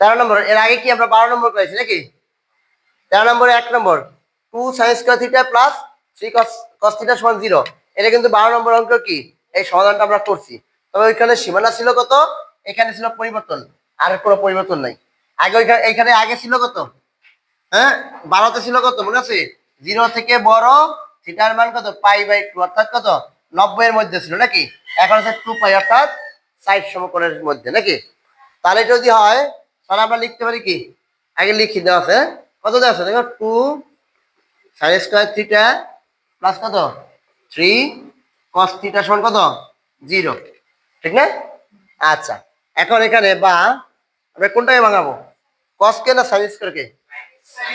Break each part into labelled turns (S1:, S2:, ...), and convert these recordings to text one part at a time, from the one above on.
S1: তেরো নম্বর, এর আগে কি আমরা বারো নম্বর করেছি নাকি? তেরো নম্বরে, এক নম্বর। Two sine square theta plus three cos theta সমান জিরো এটা কিন্তু বারো নম্বর অঙ্ক কি? এই সমাধানটা আমরা করছি। তবে ওইখানে সীমানা ছিল কত? এখানে ছিল পরিবর্তন। আর কোনো পরিবর্তন নাই। আগে ওইখানে এইখানে আগে ছিল কত? হ্যাঁ? বারোতে ছিল কত? মনে আছে? জিরো থেকে বড় থিটার মান কত? পাই বাই টু অর্থাৎ কত? নব্বই এর মধ্যে ছিল নাকি? এখন হচ্ছে টু পাই অর্থাৎ ষাট সমকোণের মধ্যে, নাকি? তাহলে যদি হয় তাহলে আমরা লিখতে পারি কি? আগে লিখি, দেওয়া আছে কত দেওয়া আছে? দেখো two sine square theta plus কত? থ্রি কস থিটা সমান কত? জিরো ঠিক না? আচ্ছা এখন এখানে বা, আমরা কোনটাকে ভাঙাবো? কসকে না সাইন স্কোয়ারকে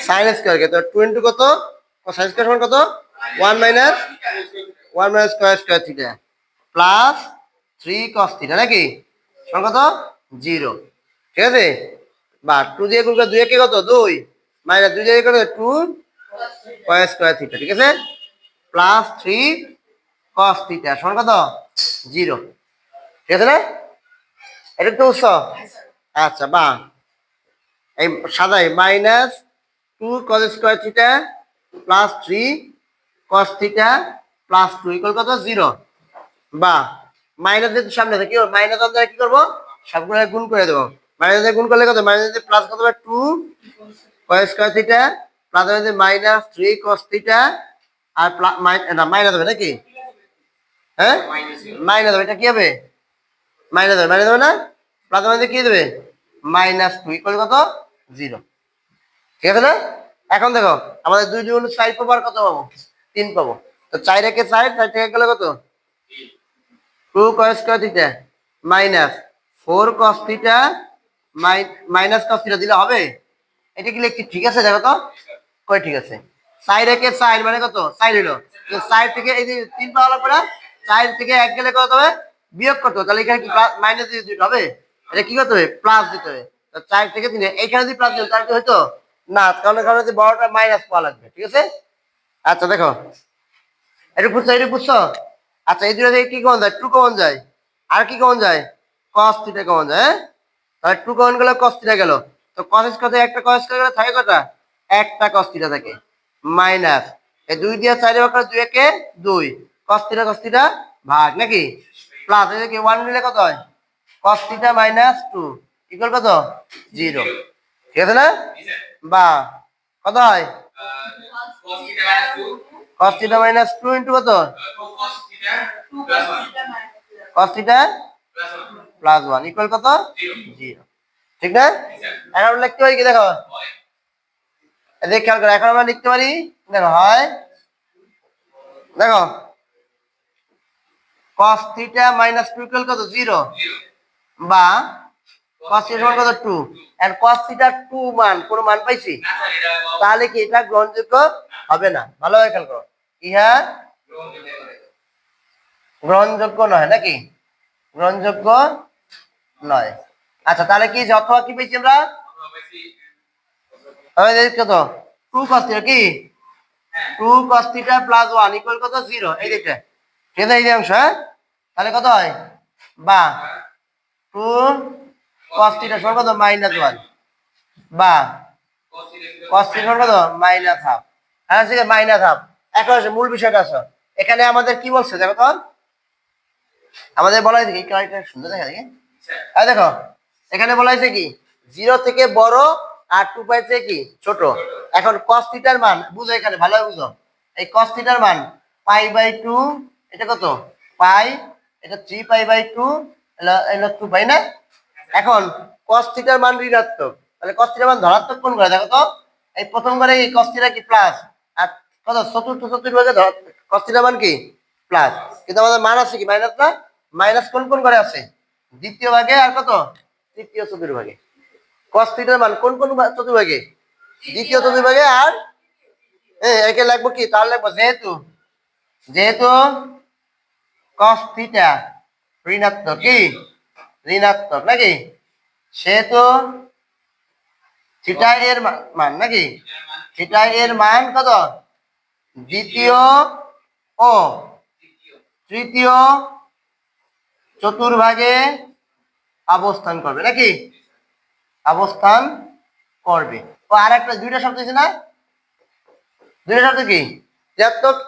S1: সাইন স্কোয়ারকে তো টু ইন্টু কত? সাইন স্কোয়ার সমান কত? One minus one minus square square theta plus three cos theta নাকি? সমান কত? জিরো ঠিক আছে? বা টু দিয়ে গুণ করে দুই একে কত? দুই। মাইনাস দুই দিয়ে কত টু কস স্কোয়ার থিটা ঠিক আছে? প্লাস থ্রি কস থিটা সমান কত? জিরো ঠিক আছে না? এটা তো উৎস আচ্ছা বা। এই সাদাই minus two cos square theta plus three cos theta plus two equal কত? জিরো বা মাইনাস যেহেতু সামনে থাকে মাইনাস আমরা কি করব? সবগুলো গুণ করে দেবো। মাইনাস গুণ করলে কত? মাইনাস প্লাস কত হবে? Two cos square theta plus হবে মাইনাস থ্রি কস থিটা আর মাইনাস হবে নাকি? হ্যাঁ? মাইনাস হবে, এটা কি হবে? মাইনাস হবে মাইনাস হবে না? প্লাস মানে কি দেবে? মাইনাস টু ইকুয়াল কত? জিরো ঠিক আছে না? এখন দেখো, আমাদের দুই দুগুণ চার পাবো আর কত পাবো? তিন পাবো। তো চার একে চার চার থেকে গেলে কত? Two cos square theta minus four cos minus cos theta দিলে হবে? এটা কি লিখছি ঠিক আছে, দেখো তো। কই ঠিক আছে? চার একে চার মানে কত? চার হলো চার থেকে এই যে তিন পাওয়ার পরে চার থেকে এক গেলে কত হবে? বিয়োগ করতে হবে। তাহলে এখানে কি মাইনাস দিতে হবে? এটা কি করতে হবে? প্লাস দিতে হবে। চার থেকে তিন, এইখানে যদি প্লাস দিতে তাহলে কি হয়তো না, কারণ কারণ যদি বড়টা মাইনাস পাওয়া লাগবে, ঠিক আছে? আচ্ছা দেখো। এটা বুঝছ এটা বুঝছ? আচ্ছা এই দুটো কি কমন যায়? টু কমন যায়। আর কি কমন যায়? কস থিটা কমন যায় হ্যাঁ? তাহলে টু কমন গেল কস থিটা গেল। তো কস থেকে একটা কস গেলে থাকে কটা? একটা কস থিটা থাকে। মাইনাস, এই দুই দিয়ে চারে ভাগ করে দুই একে দুই। কস থিটা কস থিটা ভাগ, নাকি? প্লাস এই কি ওয়ান নিলে কত হয়? Cos theta minus two equal কত? জিরো ঠিক আছে না? বা, কত হয়? থিটা মাইনাস টু ইন্টু কত? Cos theta plus one equal কত? জিরো ঠিক না? এখন আমরা লিখতে পারি কি দেখো? খেয়াল করো, এখন আমরা লিখতে পারি, দেখো, হয়, দেখো, cos theta minus two equal কত? জিরো বা, cos cos মান, কোন মান পাইছি? তাহলে কি এটা গ্রহণযোগ্য হবে না। ভালোভাবে খেয়াল করো। ইহা গ্রহণযোগ্য নয়, নাকি? গ্রহণযোগ্য নয়। আচ্ছা তাহলে কি অথবা কি পেয়েছি আমরা? কত? টু কস কি? Two cos theta plus one equal কত? জিরো এই দিকটা ঠিক আছে এই অংশ হ্যাঁ? তাহলে কত হয়? বা। টু কস থিটা সমান মাইনাস ওয়ান বা। কস থিটা সমান কত? মাইনাস হাফ হ্যাঁ ঠিক আছে মাইনাস হাফ এখন আসে, মূল বিষয়টা আসো। এখানে আমাদের কি বলছে? দেখো তো। আমাদের বলা হয়েছে কি? সুন্দর দেখা দেখে। আর দেখো, এখানে বলা হয়েছে কি? জিরো থেকে বড় আর টু পাই থেকে কি? ছোট। এখন কস থিটার মান, বুঝো এখানে ভালো বুঝো। এই কস থিটার মান পাই বাই টু এটা কত? পাই এটা three pi by two two pi না? এখন কস থিটার মান ঋণাত্মক। তাহলে কস থিটার মান ধনাত্মক কোন করে? দেখো তো। এই প্রথম করে এই কস থিটা কি প্লাস আর কত? চতুর্থ চতুর্ভাগে কস থিটার মান কি? প্লাস কিন্তু আমাদের মান আছে কি? মাইনাস না? মাইনাস কোন কোন করে আছে? দ্বিতীয় ভাগে আর কত? তৃতীয় চতুর্ভাগে। কস থিটার মান কোন কোন চতুর্ভাগে? দ্বিতীয় চতুর্ভাগে আর? একে লাগবো কি? তার লাগবো যেহেতু যেহেতু কস থিটা ঋণাত্মক কি? ঋণাত্মক নাকি? সেহেতু থিটা এর মান নাকি? থিটা এর মান কত? দ্বিতীয় ও তৃতীয় চতুর্ভাগে অবস্থান করবে, নাকি? অবস্থান করবে। ও আর একটা দুইটা শব্দ আছে না? দুইটা শব্দ কি?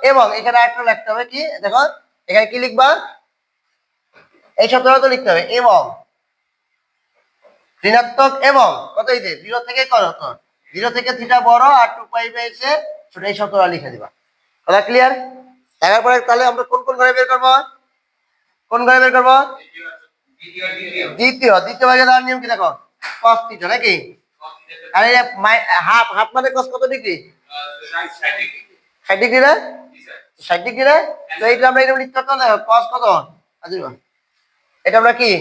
S1: এবং এখানে আরেকটা লিখতে হবে কি? দেখো, এখানে কি লিখবা? এই শব্দটা তো লিখতে হবে। এবং ঋণাত্মক এবং কত হয়েছে জিরো থেকে কত? জিরো থেকে থিটা বড় আর টু পাই পেয়েছে ছোট এই শব্দটা লিখে দিবা। কথা ক্লিয়ার দেখার তাহলে আমরা কোন কোন ঘরে বের করব? কোন ঘরে বের করব? দ্বিতীয় দ্বিতীয় ভাগে দেওয়ার নিয়ম কি দেখো? কস থিটা নাকি? হাফ হাফ মানে কস কত ডিগ্রি ষাট ডিগ্রি না ষাট ডিগ্রি না তো এইটা আমরা এরকম লিখতে পারতাম দেখো কস কত? এটা আমরা কি?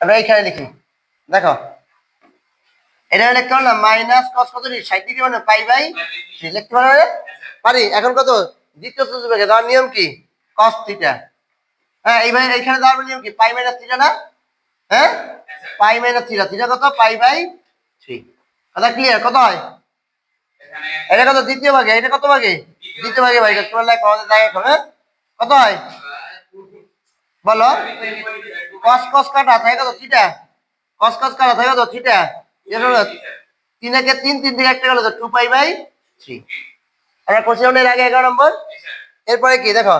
S1: আমরা এইখানে লিখি। দেখো। এটা লিখতে না মাইনাস কস কত ডিগ্রি ষাট ডিগ্রি মানে পাই বাই লিখতে পারো পারি? এখন কত? দ্বিতীয় নিয়ম কি? কস থিটা হ্যাঁ এইভাবে এইখানে দেওয়ার নিয়ম কি? পাই মাইনাস থিটা না? হ্যাঁ? পাই মাইনাস থিটা থিটা কত? পাই বাই থ্রি কথা ক্লিয়ার কত হয়? এটা কত? দ্বিতীয় ভাগে। এটা কত ভাগে? দ্বিতীয় ভাগে ভাই। তোমরা লেখো আমাদের কত হয়? বলো। কস কস কাটা থাকে কত? থিটা কস কস কাটা থাকে কত? থিটা তিন একে তিন তিন থেকে একটা গেল টু পাই বাই থ্রি আমরা করছিলাম না এর আগে এগারো নম্বর। এরপরে কি? দেখো।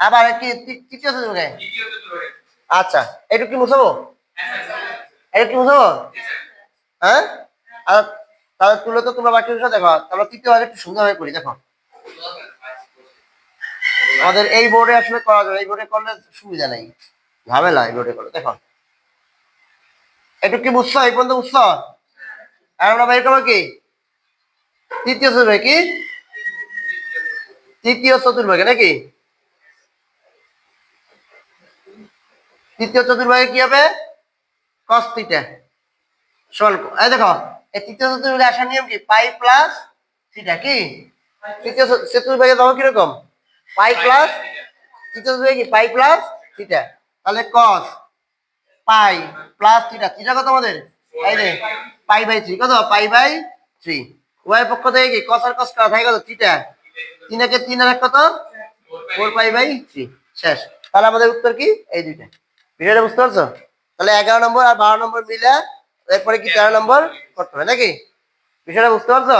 S1: আবার কি তৃতীয় সুযোগে আচ্ছা একটু কি মুছাবো? এটা কি মুছাবো? হ্যাঁ? আর তাহলে তুলে তো তোমরা বাকি দেখো, তাহলে তৃতীয় ভাগে একটু সুন্দরভাবে করি, দেখো। আমাদের এই বোর্ডে আসলে করা যাবে এই বোর্ডে করলে সুবিধা নেই। ঝামেলা এই বোর্ডে করলে, দেখো। একটু কি বুঝছ এই পর্যন্ত বুঝছ আর আমরা বের করব কি? তৃতীয় চতুর্ভাগে কি? তৃতীয় চতুর্ভাগে নাকি? তৃতীয় চতুর্ভাগে কি হবে? কস থিটা সমান এই দেখো, এই তৃতীয় চতুর্ভাগে আসার নিয়ম কি? পাই প্লাস থিটা কি? তৃতীয় চতুর্ভাগে দেখো কীরকম? পাই প্লাস তৃতীয় চতুর্ভাগে কি? পাই প্লাস থিটা তাহলে cos pi plus theta theta কত আমাদের? এই যে পাই বাই থ্রি কত? পাই বাই থ্রি উভয় পক্ষ থেকে কি? কস আর কস করা থাকে কত? থিটা তিন একে তিন আর কত? ফোর পাই বাই থ্রি শেষ। তাহলে আমাদের উত্তর কি? এই দুইটা। ভিডিওটা বুঝতে পারছ? তাহলে এগারো নম্বর আর বারো নম্বর মিলে এরপরে কি তেরো নম্বর করতে হবে নাকি? বিষয়টা বুঝতে পারছ?